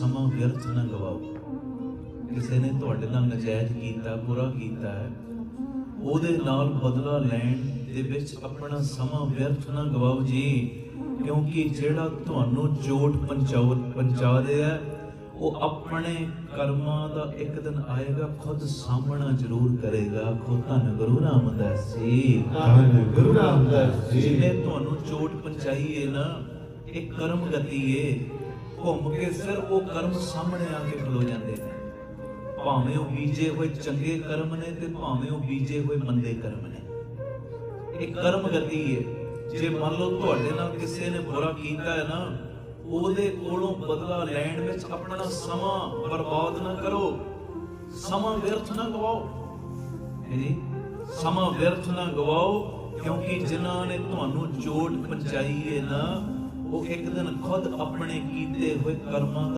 ਸਮਾਂ ਵਿਅਰਥ ਨਾ ਗਵਾਓ। ਕਿਸੇ ਨੇ ਤੁਹਾਡੇ ਨਾਲ ਨਜਾਇਜ਼ ਕੀਤਾ ਬੁਰਾ ਕੀਤਾ ਹੈ। ਉਹਦੇ ਨਾਲ ਬਦਲਾ ਲੈਣ ਦੇ ਵਿੱਚ ਆਪਣਾ ਸਮਾਂ ਵਿਅਰਥ ਨਾ ਗਵਾਓ ਜੀ ਕਿਉਂਕਿ ਜਿਹੜਾ ਤੁਹਾਨੂੰ ਚੋਟ ਪਹੁੰਚਾਉ ਪਹੁੰਚਾ ਰਿਹਾ ਉਹ ਆਪਣੇ ਕਰਮਾਂ ਦਾ ਇੱਕ ਦਿਨ ਆਏਗਾ ਖੁਦ ਸਾਹਮਣਾ ਜ਼ਰੂਰ ਕਰੇਗਾ। ਖੁਦ ਧੰਨ ਗੁਰੂ ਰਾਮਦਾਸ ਜੀ। ਧੰਨ ਗੁਰੂ ਰਾਮਦਾਸ ਜੀ। ਜਿਹਨੇ ਤੁਹਾਨੂੰ ਚੋਟ ਪਹੁੰਚਾਈ ਹੈ ਨਾ ਇਹ ਕਰਮ ਗਤੀ ਏ। ਘੁੰਮ ਕੇ ਫਿਰ ਉਹ ਕਰਮ ਸਾਹਮਣੇ ਆ ਕੇ ਖਲੋ ਜਾਂਦੇ ਨੇ। ਭਾਵੇਂ ਉਹ ਬੀਜੇ ਹੋਏ ਚੰਗੇ ਕਰਮ ਨੇ ਤੇ ਭਾਵੇਂ ਉਹ ਬੀਜੇ ਹੋਏ ਮੰਦੇ ਕਰਮ ਨੇ। ਇਹ ਕਰਮ ਗਤੀ ਏ। ਜੇ ਮੰਨ ਲਓ ਤੁਹਾਡੇ ਨਾਲ ਕਿਸੇ ਨੇ ਬੁਰਾ ਕੀਤਾ ਹੈ ਨਾ, ਉਹਦੇ ਕੋਲੋਂ ਬਦਲਾ ਲੈਣ ਵਿੱਚ ਆਪਣਾ ਸਮਾਂ ਬਰਬਾਦ ਨਾ ਕਰੋ। ਸਮਾਂ ਵਿਅਰਥ ਨਾ ਗਵਾਓ। ਜੀ? ਸਮਾਂ ਵਿਅਰਥ ਨਾ ਗਵਾਓ, ਕਿਉਂਕਿ ਜਿਨ੍ਹਾਂ ਨੇ ਤੁਹਾਨੂੰ ਚੋਟ ਪਹੁੰਚਾਈ ਹੈ ਨਾ ਉਹ ਇੱਕ ਦਿਨ ਖੁਦ ਆਪਣੇ ਕੀਤੇ ਹੋਏ ਕਰਮਾਂ